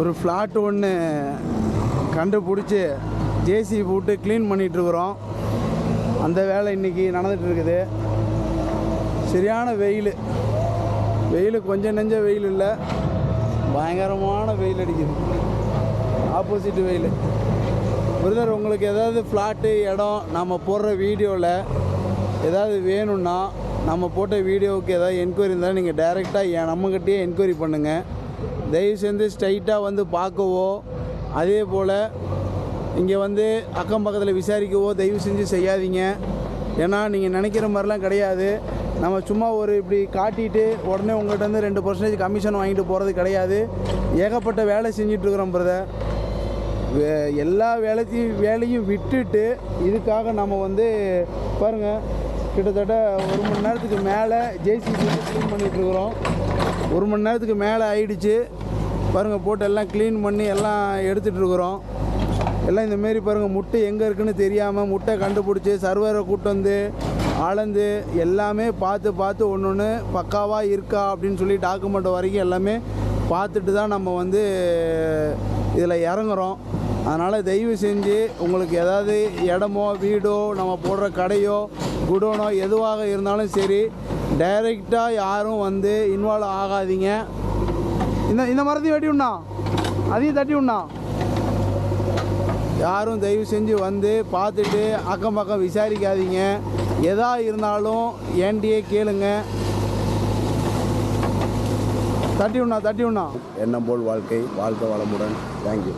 ஒரு ஃப்ளாட் ஒன்று கண்டுபிடிச்சி ஜேசிபி போட்டு க்ளீன் பண்ணிகிட்ருக்குறோம் அந்த வேலை இன்றைக்கி நடந்துகிட்ருக்குது இருக்குது சரியான வெயில். வெயில் கொஞ்சம் நெஞ்ச வெயில் இல்லை. பயங்கரமான வெயில் அடிக்குது. ஆப்போசிட் வெயில். பிரதர் உங்களுக்கு ஏதாவது ஃப்ளாட்டு இடம் நம்ம போடுற வீடியோவில் ஏதாவது வேணும்னா நம்ம போட்ட வீடியோவுக்கு ஏதாவது என்கொயரி இருந்தாலும் நீங்கள் டைரெக்டாக என் நம்மக்கிட்டேயே என்கொயரி பண்ணுங்கள் தயவு செஞ்சு ஸ்ட்ரைட்டாக வந்து பார்க்கவோ அதே போல் இங்கே வந்து அக்கம் பக்கத்தில் விசாரிக்கவோ தயவு செஞ்சு செய்யாதீங்க. ஏன்னா நீங்கள் நினைக்கிற மாதிரிலாம் கிடையாது. நம்ம சும்மா ஒரு இப்படி காட்டிட்டு உடனே உங்கள்கிட்ட வந்து ரெண்டு பர்சன்டேஜ் கமிஷன் வாங்கிட்டு போகிறது கிடையாது. ஏகப்பட்ட வேலை செஞ்சிட்ருக்குறோம் பிரதர் வே- எல்லா வேலைத்தையும் வேலையும் விட்டுட்டு இதுக்காக நம்ம வந்து பாருங்கள் கிட்டத்தட்ட ஒரு மணி நேரத்துக்கு மேலே ஜேசிபி க்ளீன் பண்ணிகிட்ருக்குறோம் ஒரு மணி நேரத்துக்கு மேலே ஆயிடுச்சு. பாருங்கள் போட்டு எல்லாம் க்ளீன் பண்ணி எல்லாம் எடுத்துகிட்ருக்குறோம் எல்லாம் இந்த மாரி பாருங்கள் முட்டை எங்கே இருக்குன்னு தெரியாமல் முட்டை கண்டுபிடிச்சி சர்வரை கூட்டு வந்து அளந்து எல்லாமே பார்த்து பார்த்து ஒன்று ஒன்று பக்காவாக இருக்கா அப்படின்னு சொல்லி டாக்குமெண்ட் வரைக்கும் எல்லாமே பார்த்துட்டு தான் நம்ம வந்து இதில் இறங்குறோம். அதனால் தயவு செஞ்சு உங்களுக்கு ஏதாவது இடமோ வீடோ நம்ம போடுற கடையோ குடோனோ எதுவாக இருந்தாலும் சரி டைரெக்டாக யாரும் வந்து இன்வால்வ் ஆகாதீங்க. இந்த இந்த மரத்தையும் வெட்டி விடணா அதையும் தட்டி விடணா யாரும் தயவு செஞ்சு வந்து பார்த்துட்டு அக்கம் பக்கம் விசாரிக்காதீங்க. எதா இருந்தாலும் ஏன்டியே கேளுங்க. தட்டி விடணா தட்டி விடணா எண்ணம் போல் வாழ்க்கை வாழ்க்கை வளமுடன். தேங்க்யூ